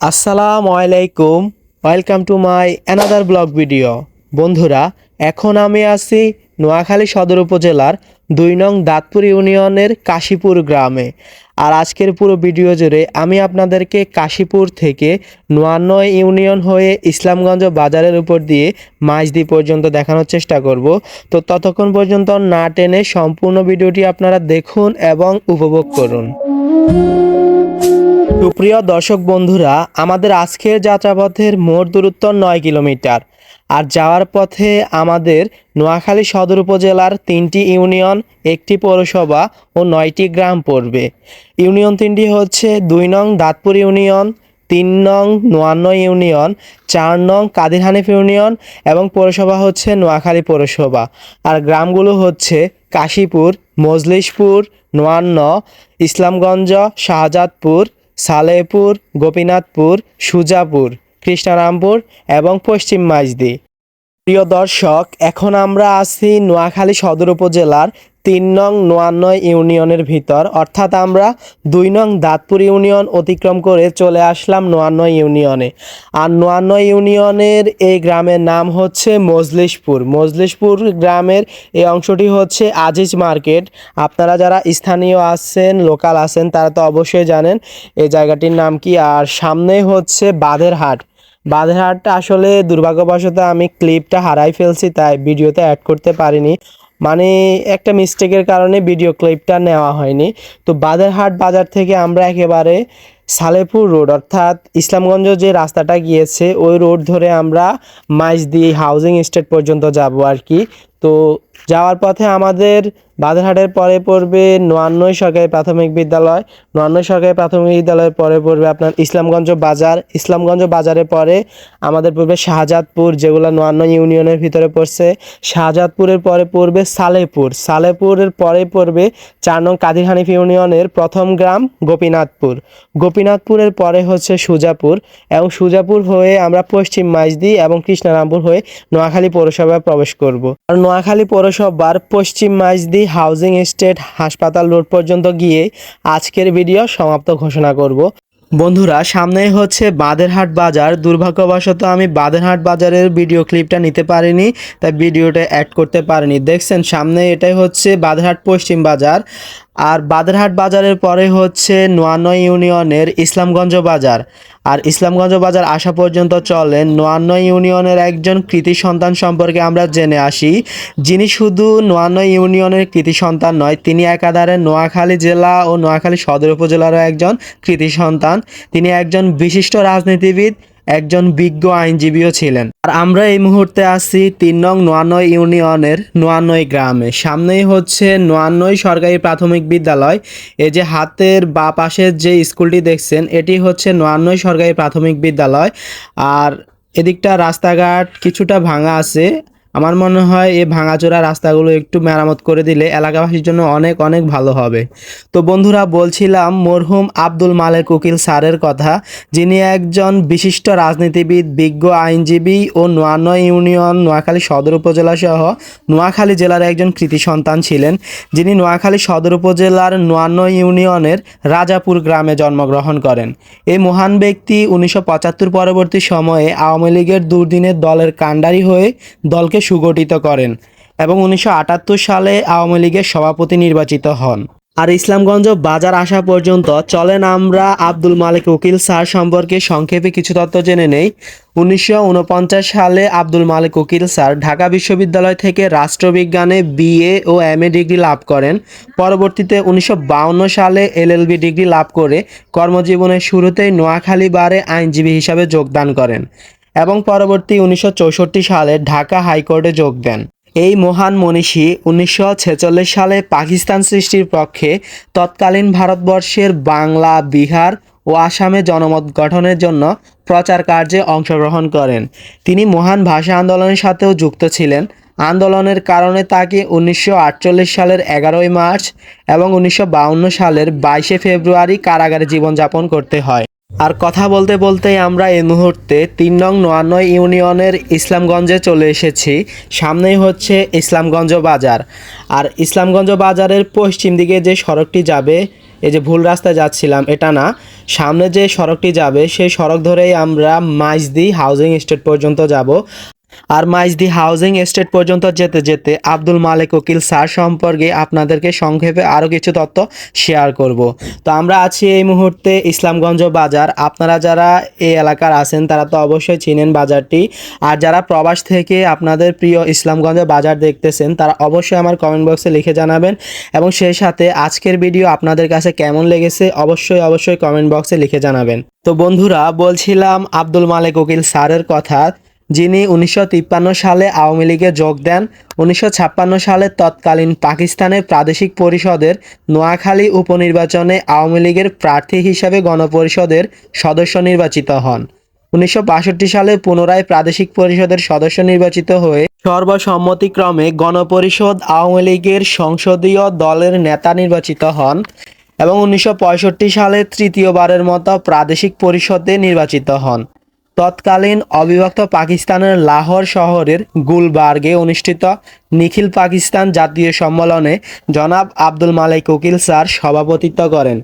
আসসালামু আলাইকুম welcome to my another vlog video বন্ধুরা, এখন আমি আছি নোয়াখালী সদর উপজেলার দুই নং দাঁতপুর ইউনিয়নের কাশীপুর গ্রামে। আর আজকের পুরো ভিডিও জুড়ে আমি আপনাদেরকে কাশীপুর থেকে নোয়ান্নয় ইউনিয়ন হয়ে ইসলামগঞ্জ বাজারের উপর দিয়ে মাঝদি পর্যন্ত দেখানোর চেষ্টা করব। তো ততক্ষণ পর্যন্ত না টেনে সম্পূর্ণ ভিডিওটি আপনারা দেখুন এবং উপভোগ করুন। সুপ্রিয় দর্শক বন্ধুরা, আমাদের আজকের যাত্রাপথের মোট দূরত্ব নয় কিলোমিটার। আর যাওয়ার পথে আমাদের নোয়াখালী সদর উপজেলার তিনটি ইউনিয়ন, একটি পৌরসভা ও নয়টি গ্রাম পড়বে। ইউনিয়ন তিনটি হচ্ছে দুই নং দাঁতপুর ইউনিয়ন, তিন নং নোয়ান্ন ইউনিয়ন, চার নং কাদির হানিফ ইউনিয়ন এবং পৌরসভা হচ্ছে নোয়াখালী পৌরসভা। আর গ্রামগুলো হচ্ছে কাশীপুর, মজলিশপুর, নোয়ান্ন, ইসলামগঞ্জ, শাহজাদপুর সালেপুর গোপীনাথপুর, সুজাপুর, কৃষ্ণারামপুর এবং পশ্চিম মাইজদি। প্রিয় দর্শক, এখন আমরা আছি নোয়াখালী সদর উপজেলার তিন নং নোয়ান্নয় ইউনিয়নের ভিতর। অর্থাৎ আমরা দুই নং দাঁতপুর ইউনিয়ন অতিক্রম করে চলে আসলাম নোয়ান্নয় ইউনিয়নে। আর নোয়ান্নয় ইউনিয়নের এই গ্রামের নাম হচ্ছে মজলিশপুর। মজলিশপুর গ্রামের এই অংশটি হচ্ছে আজিজ মার্কেট। আপনারা যারা স্থানীয় আছেন, লোকাল আছেন, তারা তো অবশ্যই জানেন এই জায়গাটির নাম কি। আর সামনে হচ্ছে বাঁধের হাট বাঁধেরহাটটা আসলে দুর্ভাগ্যবশত আমি ক্লিপটা হারাই ফেলছি, তাই ভিডিওতে অ্যাড করতে পারিনি। মানে একটা মিস্টেকের কারণে ভিডিও ক্লিপটা নেওয়া হয়নি। তো বাজারহাট বাজার থেকে আমরা একেবারে সালেপুর রোড অর্থাৎ ইসলামগঞ্জ যে রাস্তাটা গিয়েছে, ওই রোড ধরে আমরা মাইজদি হাউজিং এস্টেট পর্যন্ত যাব আর কি। তো যাওয়ার পথে আমাদের বাধারহাটের পরে পড়বে নোয়ান্নই সরকারি প্রাথমিক বিদ্যালয়। নোয়ান্নই সরকারি প্রাথমিক বিদ্যালয়ের পরে পড়বে আপনার ইসলামগঞ্জ বাজার। ইসলামগঞ্জ বাজারের পরে আমাদের পড়বে শাহজাদপুর, যেগুলো নোয়ান্ন ইউনিয়নের ভিতরে পড়ছে। শাহজাদপুরের পরে পড়বে সালেপুর। সালেপুরের পরে পড়বে চার নং কাদির হানিফ ইউনিয়নের প্রথম গ্রাম গোপীনাথপুর। গোপীনাথপুরের পরে হচ্ছে সুজাপুর এবং সুজাপুর হয়ে আমরা পশ্চিম মাইজদি এবং কৃষ্ণারামপুর হয়ে নোয়াখালী পৌরসভায় প্রবেশ করব। আর নোয়াখালী পৌরসভার পশ্চিম মাইজদি হাউজিং এস্টেট হাসপাতাল রোড পর্যন্ত গিয়ে আজকের ভিডিও সমাপ্ত ঘোষণা করব। বন্ধুরা, সামনে হচ্ছে বাদেরহাট বাজার। দুর্ভাগ্যবশত আমি বাদেরহাট বাজারের ভিডিও ক্লিপটা নিতে পারিনি, তাই ভিডিওটা অ্যাড করতে পারিনি। দেখছেন, সামনে এটাই হচ্ছে বাদেরহাট পশ্চিম বাজার। আর বাদেরহাট বাজারের পরে হচ্ছে নোয়ান্ন ইউনিয়নের ইসলামগঞ্জ বাজার। আর ইসলামগঞ্জ বাজার আসা পর্যন্ত চলে নোয়ান্ন ইউনিয়নের একজন কৃতি সন্তান সম্পর্কে আমরা জেনে আসি। যিনি শুধু নোয়ান্ন ইউনিয়নের কৃতি সন্তান নয়, তিনি একাধারে নোয়াখালী জেলা ও নোয়াখালী সদর উপজেলারও একজন কৃতি সন্তান। তিনি একজন বিশিষ্ট রাজনীতিবিদ একজন বিজ্ঞ আইনজীবীও ছিলেন। আর আমরা এই মুহূর্তে আছি তিন নং নোয়ানয় ইউনিয়নের নোয়ানয় গ্রামে। সামনেই হচ্ছে নোয়ানয় সরকারি প্রাথমিক বিদ্যালয়। এই যে হাতের বা পাশের যে স্কুলটি দেখছেন, এটি হচ্ছে নোয়ানয় সরকারি প্রাথমিক বিদ্যালয়। আর এদিকটা রাস্তাঘাট কিছুটা ভাঙা আছে। আমার মনে হয় এই ভাঙাচোরা রাস্তাগুলো একটু মেরামত করে দিলে এলাকাবাসীর জন্য অনেক অনেক ভালো হবে। তো বন্ধুরা, বলছিলাম মরহুম আব্দুল মালেক উকিল স্যারের কথা, যিনি একজন বিশিষ্ট রাজনীতিবিদ, বিজ্ঞ আইনজীবী ও নোয়ান্ন ইউনিয়ন নোয়াখালী সদর উপজেলা সহ নোয়াখালী জেলার একজন কৃতি সন্তান ছিলেন। যিনি নোয়াখালী সদর উপজেলার নোয়ান্ন ইউনিয়নের রাজাপুর গ্রামে জন্মগ্রহণ করেন। এই মহান ব্যক্তি উনিশশো পঁচাত্তর পরবর্তী সময়ে আওয়ামী লীগের দুর্দিনের দলের কাণ্ডারি হয়ে দলকে সুগঠিত করেন এবং উনিশশো আটাত্তর সালে আওয়ামী লীগের সভাপতি নির্বাচিত হন। আর ইসলামগঞ্জ বাজার আসা পর্যন্ত চলেন আমরা আব্দুল মালিক উকিল স্যার সম্পর্কে সংক্ষেপে কিছু তথ্য জেনে নেই। উনিশশো উনপঞ্চাশ সালে আব্দুল মালিক উকিল স্যার ঢাকা বিশ্ববিদ্যালয় থেকে রাষ্ট্রবিজ্ঞানে বিএ ও এম এ ডিগ্রি লাভ করেন। পরবর্তীতে উনিশশো সালে এলএলবি ডিগ্রি লাভ করে কর্মজীবনের শুরুতেই নোয়াখালী বারে আইনজীবী হিসাবে যোগদান করেন। এবং পরবর্তী উনিশশো চৌষট্টি সালে ঢাকা হাইকোর্টে যোগ দেন। এই মহান মনীষী উনিশশো ছেচল্লিশ সালে পাকিস্তান সৃষ্টির পক্ষে তৎকালীন ভারতবর্ষের বাংলা, বিহার ও আসামে জনমত গঠনের জন্য প্রচার কার্যে অংশগ্রহণ করেন। তিনি মহান ভাষা আন্দোলনের সাথেও যুক্ত ছিলেন। আন্দোলনের কারণে তাকে উনিশশো আটচল্লিশ সালের এগারোই মার্চ এবং উনিশশো সালের বাইশে ফেব্রুয়ারি কারাগারে জীবনযাপন করতে হয়। আর কথা বলতে বলতে আমরা এই মুহূর্তে তিন নং নোয়ান্নয় ইউনিয়নের ইসলামগঞ্জে চলে এসেছি। সামনেই হচ্ছে ইসলামগঞ্জ বাজার। আর ইসলামগঞ্জ বাজারের পশ্চিম দিকে যে সড়কটি যাবে, এই যে ভুল রাস্তায় যাচ্ছিলাম, এটা না। সামনে যে সড়কটি যাবে, সেই সড়ক ধরেই আমরা মাইজদি হাউজিং এস্টেট পর্যন্ত যাব। আর মাইজ মাইজদি হাউজিং এস্টেট পর্যন্ত যেতে যেতে আব্দুল মালেক উকিল স্যার সম্পর্কে আপনাদেরকে সংক্ষেপে আরও কিছু তথ্য শেয়ার করব। তো আমরা আছি এই মুহূর্তে ইসলামগঞ্জ বাজার। আপনারা যারা এই এলাকার আছেন, তারা তো অবশ্যই চিনেন বাজারটি। আর যারা প্রবাস থেকে আপনাদের প্রিয় ইসলামগঞ্জ বাজার দেখতেছেন, তারা অবশ্যই আমার কমেন্ট বক্সে লিখে জানাবেন। এবং সেই সাথে আজকের ভিডিও আপনাদের কাছে কেমন লেগেছে, অবশ্যই অবশ্যই কমেন্ট বক্সে লিখে জানাবেন। তো বন্ধুরা, বলছিলাম আব্দুল মালেক উকিল স্যারের কথা। যিনি উনিশশো তিপ্পান্ন সালে আওয়ামী লীগে যোগ দেন, উনিশশো ছাপ্পান্ন সালে তৎকালীন পাকিস্তানের প্রাদেশিক পরিষদের নোয়াখালী উপনির্বাচনে আওয়ামী লীগের প্রার্থী হিসাবে গণপরিষদের সদস্য নির্বাচিত হন। উনিশশো বাষট্টি সালে পুনরায় প্রাদেশিক পরিষদের সদস্য নির্বাচিত হয়ে সর্বসম্মতিক্রমে গণপরিষদ আওয়ামী লীগের সংসদীয় দলের নেতা নির্বাচিত হন এবং উনিশশো পঁয়ষট্টি সালে তৃতীয়বারের মতো প্রাদেশিক পরিষদে নির্বাচিত হন। তৎকালীন অবিভক্ত পাকিস্তানের লাহোর শহরের গুলবার্গে অনুষ্ঠিত নিখিল পাকিস্তান জাতীয় সম্মেলনে জনাব আব্দুল মালিক উকিল স্যার সভাপতিত্ব করেন।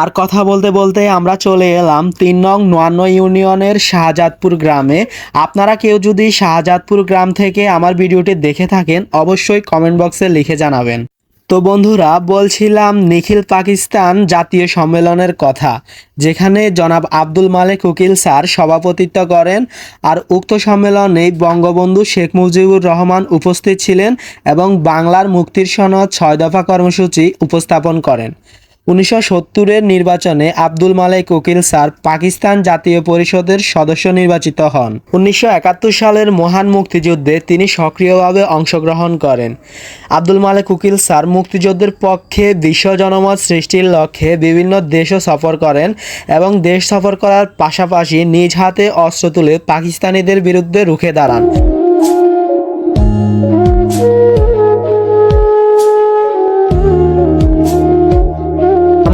আর কথা বলতে বলতে আমরা চলে এলাম তিন নং নোয়ান্ন ইউনিয়নের শাহজাদপুর গ্রামে। আপনারা কেউ যদি শাহজাদপুর গ্রাম থেকে আমার ভিডিওটি দেখে থাকেন, অবশ্যই কমেন্ট বক্সে লিখে জানাবেন। তো বন্ধুরা, বলছিলাম নিখিল পাকিস্তান জাতীয় সম্মেলনের কথা, যেখানে জনাব আব্দুল মালেক উকিল স্যার সভাপতিত্ব করেন আর উক্ত সম্মেলনে বঙ্গবন্ধু শেখ মুজিবুর রহমান উপস্থিত ছিলেন এবং বাংলার মুক্তির সনদ ছয় দফা কর্মসূচি উপস্থাপন করেন। উনিশশো সত্তরের নির্বাচনে আব্দুল মালেক উকিল স্যার পাকিস্তান জাতীয় পরিষদের সদস্য নির্বাচিত হন। উনিশশো একাত্তর সালের মহান মুক্তিযুদ্ধে তিনি সক্রিয়ভাবে অংশগ্রহণ করেন। আব্দুল মালেক উকিল স্যার মুক্তিযুদ্ধের পক্ষে বিশ্ব জনমত সৃষ্টির লক্ষ্যে বিভিন্ন দেশও সফর করেন এবং দেশ সফর করার পাশাপাশি নিজ হাতে অস্ত্র তুলে পাকিস্তানিদের বিরুদ্ধে রুখে দাঁড়ান।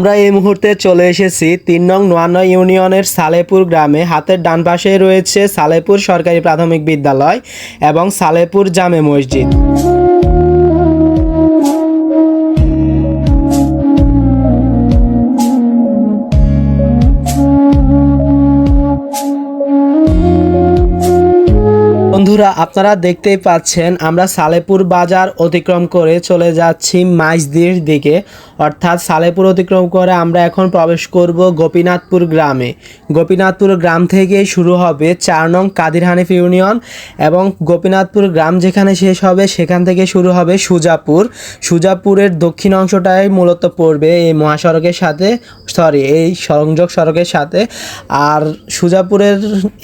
আমরা এই মুহূর্তে চলে এসেছি তিন নং নোয়ান্ন ইউনিয়নের সালেপুর গ্রামে। হাতের ডান পাশে রয়েছে সালেপুর সরকারি প্রাথমিক বিদ্যালয় এবং সালেপুর জামে মসজিদ। বন্ধুরা, আপনারা দেখতেই পাচ্ছেন, আমরা সালেপুর বাজার অতিক্রম করে চলে যাচ্ছি মাইজদির দিকে। অর্থাৎ সালেপুর অতিক্রম করে আমরা এখন প্রবেশ করব গোপীনাথপুর গ্রামে। গোপীনাথপুর গ্রাম থেকে শুরু হবে চার নং কাদির হানিফ ইউনিয়ন এবং গোপীনাথপুর গ্রাম যেখানে শেষ হবে, সেখান থেকে শুরু হবে সুজাপুর। সুজাপুরের দক্ষিণ অংশটাই মূলত পড়বে এই মহাসড়কের সাথে সরি এই সংযোগ সড়কের সাথে। আর সুজাপুরের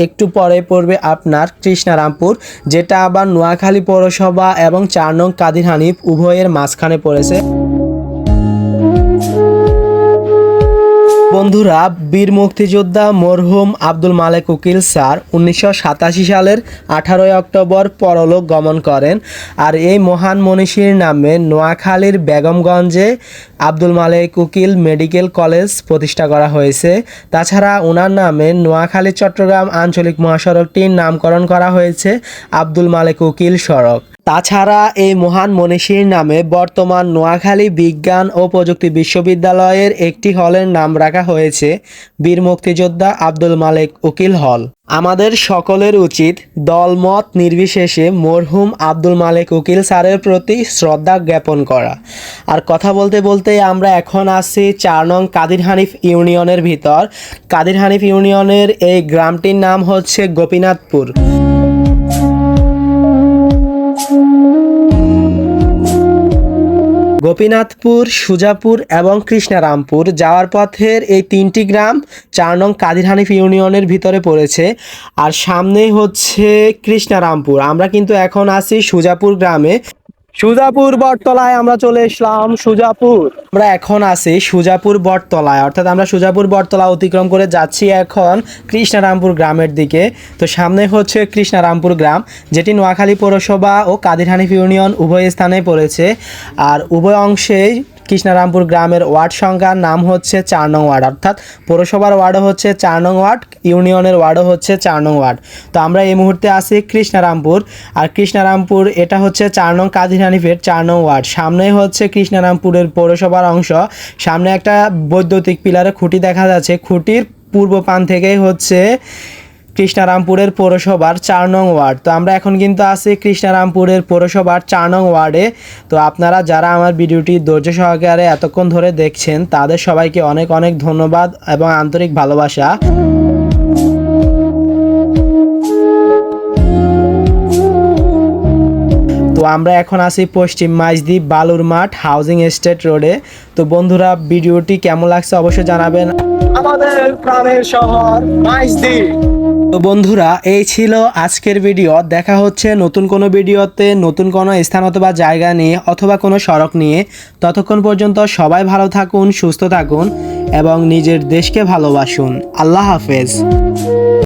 একটু পরে পড়বে আপনার কৃষ্ণারামপুর। যেটা আবার নোয়াখালী পৌরসভা এবং চার নং কাদির হানিফ উভয়ের মাঝখানে পড়েছে। বন্ধুরা, বীর মুক্তিযোদ্ধা মরহুম আব্দুল মালেক উকিল স্যার উনিশশো সাতাশি সালের আঠারোই অক্টোবর পরলোক গমন করেন আর এই মহান মনীষীর নামে নোয়াখালীর বেগমগঞ্জে আব্দুল মালেক উকিল মেডিকেল কলেজ প্রতিষ্ঠা করা হয়েছে। তাছাড়া ওনার নামে নোয়াখালী, চট্টগ্রাম আঞ্চলিক মহাসড়কটির নামকরণ করা হয়েছে আব্দুল মালেক উকিল সড়ক। তাছাড়া এই মহান মনীষীর নামে বর্তমান নোয়াখালী বিজ্ঞান ও প্রযুক্তি বিশ্ববিদ্যালয়ের একটি হলের নাম রাখা হয়েছে বীর মুক্তিযোদ্ধা আব্দুল মালেক উকিল হল। আমাদের সকলের উচিত দলমত নির্বিশেষে মরহুম আব্দুল মালেক উকিল স্যারের প্রতি শ্রদ্ধা জ্ঞাপন করা। আর কথা বলতে বলতে আমরা এখন আসছি চার নং কাদির হানিফ ইউনিয়নের ভিতর। কাদির হানিফ ইউনিয়নের এই গ্রামটির নাম হচ্ছে গোপীনাথপুর। গোপীনাথপুর, সুজাপুর এবং কৃষ্ণারামপুর। যাওয়ার পথের এই তিনটি গ্রাম চার নং কাদির হানিফ ইউনিয়নের ভিতরে পড়েছে। আর সামনে হচ্ছে কৃষ্ণারামপুর। আমরা কিন্তু এখন আছি সুজাপুর গ্রামে। সুজাপুর বটতলায় আমরা চলে এসলাম, সুজাপুর। আমরা এখন আছি সুজাপুর বটতলায়, অর্থাৎ আমরা সুজাপুর বটতলা অতিক্রম করে যাচ্ছি এখন কৃষ্ণারামপুর গ্রামের দিকে। তো সামনে হচ্ছে কৃষ্ণারামপুর গ্রাম, যেটি নোয়াখালী পৌরসভা ও কাদির হানিফ ইউনিয়ন উভয় স্থানে পড়েছে। আর উভয় অংশেই কৃষ্ণারামপুর গ্রামের ওয়ার্ড সংখ্যার নাম হচ্ছে চার নং ওয়ার্ড। অর্থাৎ পৌরসভার ওয়ার্ডও হচ্ছে চার নং ওয়ার্ড, ইউনিয়নের ওয়ার্ডও হচ্ছে চার নং ওয়ার্ড। তো আমরা এই মুহূর্তে আছি কৃষ্ণারামপুর, আর কৃষ্ণারামপুর এটা হচ্ছে চার নং কাদির হানিফের চার নং ওয়ার্ড। সামনে হচ্ছে কৃষ্ণারামপুরের পৌরসভার অংশ। সামনে একটা বৈদ্যুতিক পিলারে খুঁটি দেখা যাচ্ছে। খুঁটির পূর্ব পান থেকেই হচ্ছে কৃষ্ণারামপুরের পৌরসভার চার নং ওয়ার্ড। তো আমরা এখন কিন্তু আছি কৃষ্ণারামপুরের পৌরসভার চার নং ওয়ার্ডে। তো আপনারা যারা আমার ভিডিওটি ধৈর্য সহকারে এতক্ষণ ধরে দেখছেন, তাদের সবাইকে অনেক অনেক ধন্যবাদ এবং আন্তরিক ভালোবাসা। তো আমরা এখন আছি পশ্চিম মাইজদ্বীপ বালুর মাঠ হাউজিং এস্টেট রোডে। তো বন্ধুরা, ভিডিওটি কেমন লাগছে অবশ্যই জানাবেন। আমাদের প্রাণের শহর মাইজদি। তো বন্ধুরা, এই ছিল আজকের ভিডিও। দেখা হচ্ছে নতুন কোনো ভিডিওতে, নতুন কোনো স্থান অথবা জায়গা নিয়ে অথবা কোনো সড়ক নিয়ে। ততক্ষণ পর্যন্ত সবাই ভালো থাকুন, সুস্থ থাকুন এবং নিজের দেশকে ভালোবাসুন। আল্লাহ হাফেজ।